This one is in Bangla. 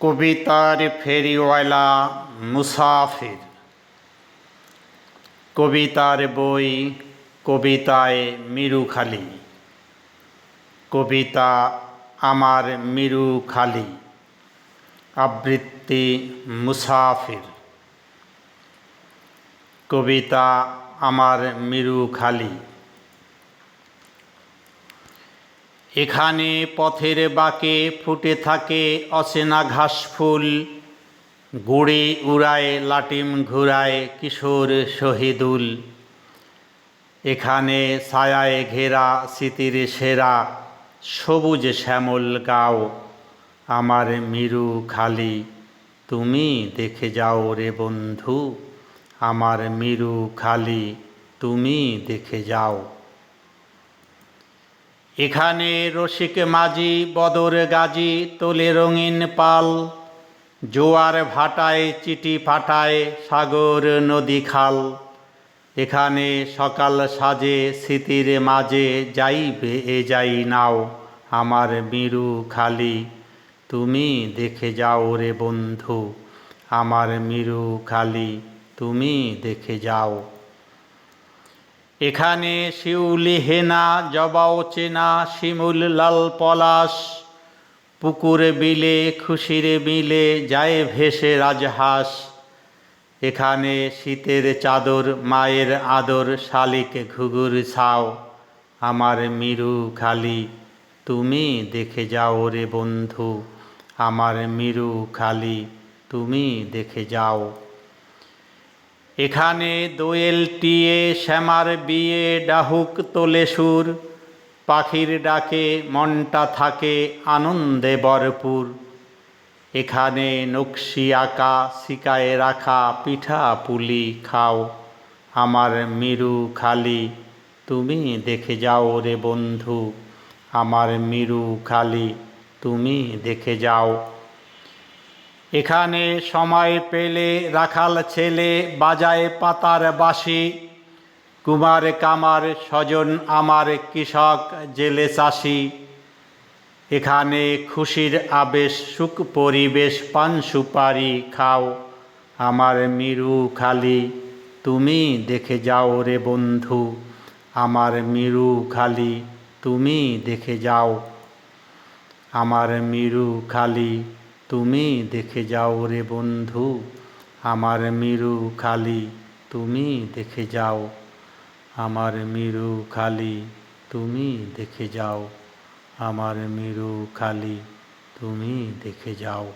কবিতার ফেরিওয়ালা মুসাফির। কবিতার বই কবিতায় মিরুখালি কবিতা আমার মিরুখালি আবৃত্তি মুসাফির। কবিতা আমার মিরুখালি এখানে পথের বাঁকে ফুটে থাকে অচেনা ঘাস ফুল। গুড়ি উড়ায়, লাটিম ঘুরায় কিশোর শহীদুল। এখানে ছায়ায় ঘেরা স্মৃতির সেরা সবুজ শ্যামল গাও। আমার মিরু খালি, তুমি দেখে যাও রে বন্ধু। আমার মিরু খালি, তুমি দেখে যাও। এখানে রসিক মাঝি, বদর গাজী, তোলে রঙিন পাল। জোয়ার ভাটায়, চিটি ফাটায়, সাগর নদী খাল। এখানে সকাল সাজে, স্মৃতির মাঝে, যাইবে এ যাই নাও, আমার মিরু খালি। তুমি দেখে যাও রে বন্ধু, আমার মিরু খালি, তুমি দেখে যাও। এখানে শিউলি হেনা, জবাও চেনা, শিমুল লাল পলাশ। পুকুর বিলে, খুশিরে মিলে যায় ভেসে রাজহাঁস। এখানে শীতের চাদর, মায়ের আদর, শালিক ঘুঘুর ছাও। আমার মিরু খালি, তুমি দেখে যাও রে বন্ধু। আমার মিরু খালি, তুমি দেখে যাও। এখানে দোয়েল টিয়ে, শ্যামার বিয়ে, ডাহুক তোলে সুর। পাখির ডাকে মনটা থাকে আনন্দে ভরপুর। এখানে নকশি আঁকা, শিকায় রাখা, পিঠা পুলি খাও। আমার মিরু খালি, তুমি দেখে যাও রে বন্ধু। আমার মিরু খালি, তুমি দেখে যাও। এখানে সময় পেলে রাখাল ছেলে বাজায় পাতার বাসি কুমার কামার স্বজন আমার কৃষক জেলে চাষি। এখানে খুশির আবেশ, সুখ পরিবেশ, পান সুপারি খাও। আমার মিরু খালি, তুমি দেখে যাও রে বন্ধু। আমার মিরু খালি, তুমি দেখে যাও। আমার মিরু খালি তুমি দেখে যাও রে বন্ধু, আমার মিরু খালি তুমি দেখে যাও। আমার মিরু খালি তুমি দেখে যাও, আমার মিরু খালি তুমি দেখে যাও।